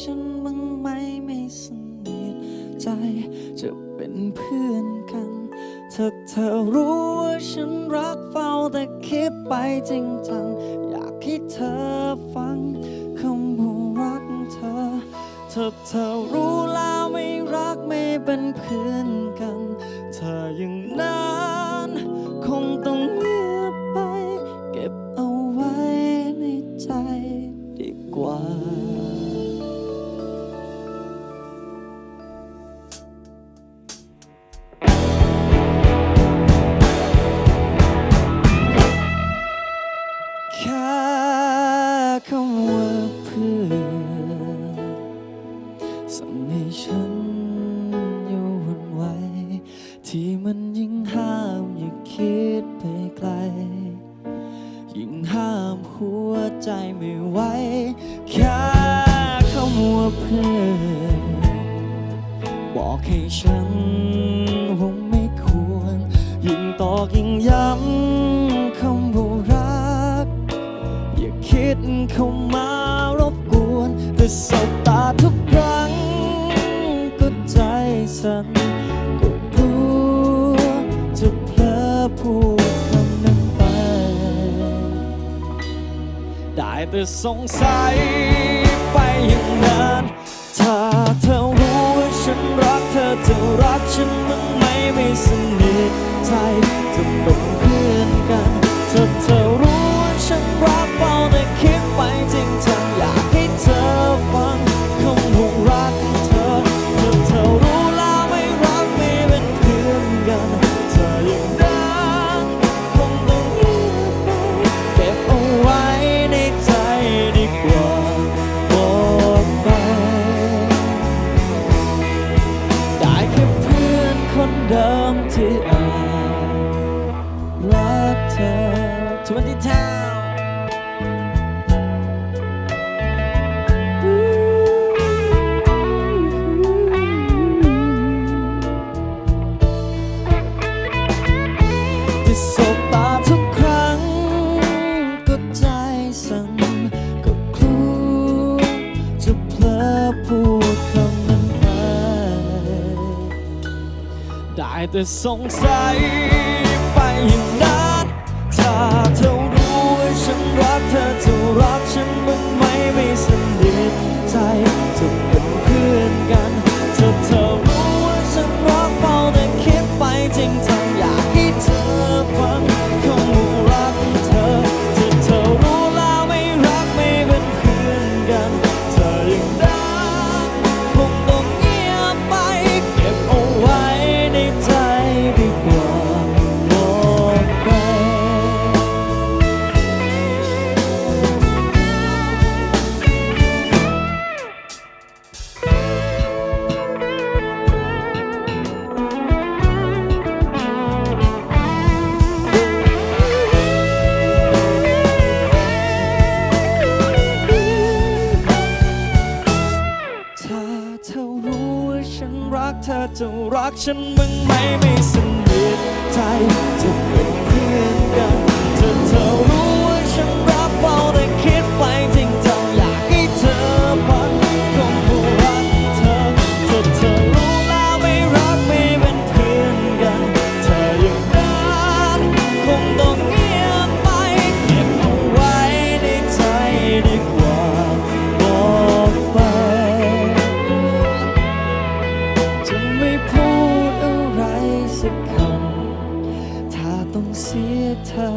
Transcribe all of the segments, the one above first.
ฉันบ้างไหมไม่สนิทใจจะเป็นเพื่อนกัน ถ้าเธอรู้ว่าฉันรักเฝ้าแต่คิดไปจริงจัง อยากให้เธอฟังคำว่ารักเธอ ถ้าเธอรู้แล้วไม่รักไม่เป็นเพื่อนกัน เธอยังน่า มันยิ่งห้ามอย่าคิดไปไกล ยิ่งห้ามหัวใจไม่ไหวแค่คำว่าเพื่อนบอกให้ฉันว่าไม่ควร ยิ่งตอกยิ่งย้ำคำว่ารัก อย่าคิดเข้ามารบกวน แต่สบตาทุกครั้งก็ใจสั่น ได้แต่สงสัยไปอย่างนั้นถ้าเธอรู้ว่าฉันรักเธอจะรักฉันมั้งไหม คนเดิมที่อารักเธอทวนที่เท้าที่สบ แต่สงสัยไปยัง เธอรู้ว่าฉันรักเธอจะรักฉันมึงไหมไม่สนิทใจจะเป็นเพื่อนกันถ้าเธอรู้ ต้องเสียเธอ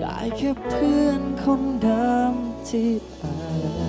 ได้แค่เพื่อนคนเดิมที่ผ่าน